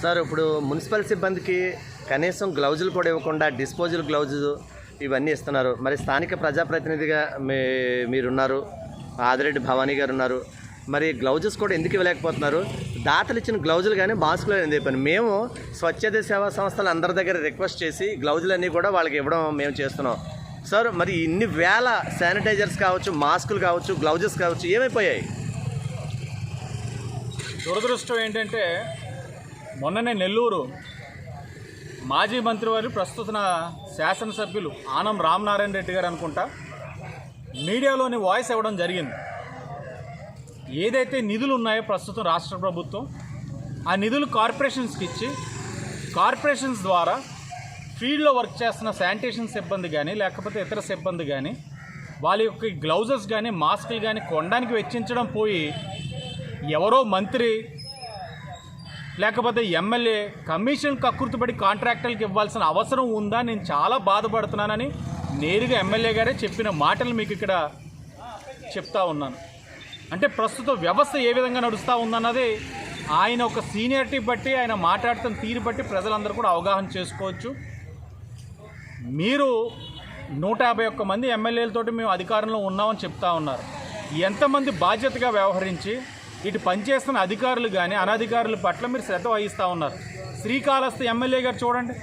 Sir ఇప్పుడు municipal సిబ్బందికి కనీసం గ్లౌజులు కూడా ఇవ్వకుండా డిస్పోజల్ గ్లౌజు ఇవన్నీ ఇస్తున్నారు. మరి స్థానిక ప్రజాప్రతినిధిగా మీ మీరున్నారు ఆదిరెడ్డి భవానీ గారు ఉన్నారు మరి గ్లౌజెస్ కూడా ఎందుకు ఇవ్వలేకపోతున్నారు? దాతలు ఇచ్చిన గ్లౌజులు కానీ మాస్కులు అని చెప్పాను. మేము స్వచ్ఛత సేవా సంస్థలు అందరి దగ్గర రిక్వెస్ట్ చేసి గ్లౌజులు అన్నీ కూడా వాళ్ళకి ఇవ్వడం మేము చేస్తున్నాం. సార్ మరి ఇన్ని వేల శానిటైజర్స్ కావచ్చు మాస్కులు కావచ్చు గ్లౌజెస్ కావచ్చు ఏమైపోయాయి? దురదృష్టం ఏంటంటే మొన్ననే నెల్లూరు మాజీ మంత్రివారు ప్రస్తుత శాసనసభ్యులు ఆనం రామనారాయణ రెడ్డి గారు అనుకుంటా మీడియాలోని వాయిస్ ఇవ్వడం జరిగింది. ఏదైతే నిధులు ఉన్నాయో ప్రస్తుతం రాష్ట్ర ప్రభుత్వం ఆ నిధులు కార్పొరేషన్స్కి ఇచ్చి కార్పొరేషన్స్ ద్వారా ఫీల్డ్లో వర్క్ చేస్తున్న శానిటేషన్ సిబ్బంది కానీ లేకపోతే ఇతర సిబ్బంది కానీ వాళ్ళ యొక్క గ్లౌజెస్ కానీ మాస్కులు కానీ కొనడానికి వెచ్చించడం పోయి ఎవరో మంత్రి లేకపోతే ఎమ్మెల్యే కమిషన్ కక్కుర్తుపడి కాంట్రాక్టర్లకు ఇవ్వాల్సిన అవసరం ఉందా? నేను చాలా బాధపడుతున్నానని నేరుగా ఎమ్మెల్యే గారే చెప్పిన మాటలు మీకు ఇక్కడ చెప్తా ఉన్నాను. అంటే ప్రస్తుత వ్యవస్థ ఏ విధంగా నడుస్తూ ఉందన్నది ఆయన ఒక సీనియారిటీ బట్టి ఆయన మాట్లాడుతున్న తీరు బట్టి ప్రజలందరూ కూడా అవగాహన చేసుకోవచ్చు. మీరు నూట యాభై ఒక్క మంది ఎమ్మెల్యేలతోటి మేము అధికారంలో ఉన్నామని చెప్తా ఉన్నారు. ఎంతమంది బాధ్యతగా వ్యవహరించి ఇటు పనిచేస్తున్న అధికారులు కానీ అనధికారుల పట్ల మీరు శ్రద్ధ వహిస్తూ ఉన్నారు. శ్రీకాళహస్తి ఎమ్మెల్యే గారు చూడండి.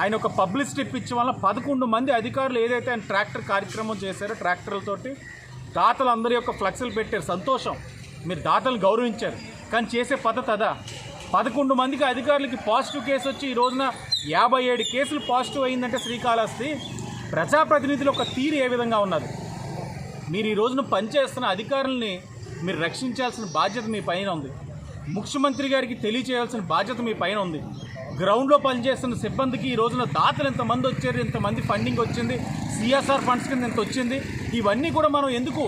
ఆయన ఒక పబ్లిసిటీ ఇప్పించడం వల్ల పదకొండు మంది అధికారులు ఏదైతే ఆయన ట్రాక్టర్ కార్యక్రమం చేశారో ట్రాక్టర్లతోటి దాతలు అందరి యొక్క ఫ్లెక్స్లు పెట్టారు. సంతోషం. మీరు దాతలు గౌరవించారు. కానీ చేసే పద్ధతి అదా? పదకొండు మందికి అధికారులకి పాజిటివ్ కేసు వచ్చి ఈ రోజున యాభై ఏడు కేసులు పాజిటివ్ అయిందంటే శ్రీకాళహస్తి ప్రజాప్రతినిధుల ఒక తీరు ఏ విధంగా ఉన్నది? మీరు ఈ రోజున పనిచేస్తున్న అధికారుల్ని మీరు రక్షించాల్సిన బాధ్యత మీ పైన ఉంది. ముఖ్యమంత్రి గారికి తెలియచేయాల్సిన బాధ్యత మీ పైన ఉంది. గ్రౌండ్లో పనిచేస్తున్న సిబ్బందికి ఈ రోజున దాతలు ఎంతమంది వచ్చారు ఎంతమంది ఫండింగ్ వచ్చింది సిఎస్ఆర్ ఫండ్స్ కింద ఎంత వచ్చింది ఇవన్నీ కూడా మనం ఎందుకు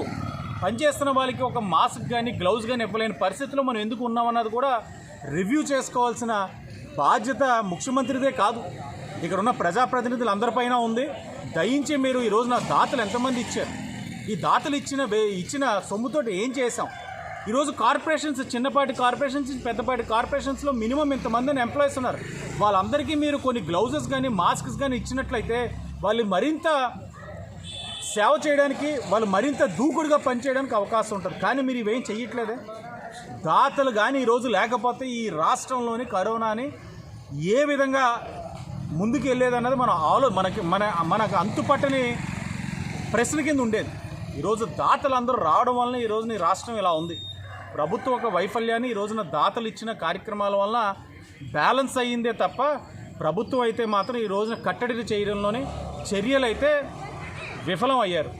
పనిచేస్తున్న వాళ్ళకి ఒక మాస్క్ కానీ గ్లౌజ్ కానీ ఇవ్వలేని పరిస్థితిలో మనం ఎందుకు ఉన్నామన్నది కూడా రివ్యూ చేసుకోవాల్సిన బాధ్యత ముఖ్యమంత్రిదే కాదు. ఇక్కడ ఉన్న ప్రజాప్రతినిధులు అందరిపైన ఉంది. దయించి మీరు ఈ రోజున దాతలు ఎంతమంది ఇచ్చారు? ఈ దాతలు ఇచ్చిన వే- ఇచ్చిన సొమ్ముతోటి ఏం చేశాం? ఈరోజు కార్పొరేషన్స్ చిన్నపాటి కార్పొరేషన్స్ పెద్దపాటి కార్పొరేషన్స్లో మినిమం ఇంతమందిని ఎంప్లాయీస్ ఉన్నారు. వాళ్ళందరికీ మీరు కొన్ని గ్లౌజెస్ కానీ మాస్క్స్ కానీ ఇచ్చినట్లయితే వాళ్ళు మరింత సేవ చేయడానికి వాళ్ళు మరింత దూకుడుగా పనిచేయడానికి అవకాశం ఉంటుంది. కానీ మీరు ఇవేం చెయ్యట్లేదే? దాతలు కానీ ఈరోజు లేకపోతే ఈ రాష్ట్రంలోని కరోనాని ఏ విధంగా ముందుకు వెళ్ళేదన్నది మనం ఆలో మనకి మన మనకు అంతుపట్టని ప్రశ్న కింద ఉండేది. ఈరోజు దాతలు అందరూ రావడం వలన ఈ రోజున రాష్ట్రం ఇలా ఉంది. ప్రభుత్వం ఒక వైఫల్యాన్ని ఈ రోజున దాతలు ఇచ్చిన కార్యక్రమాల వలన బ్యాలెన్స్ అయ్యిందే తప్ప ప్రభుత్వం అయితే మాత్రం ఈ రోజున కట్టడి చేయడంలోని చర్యలు అయితే విఫలం అయ్యారు.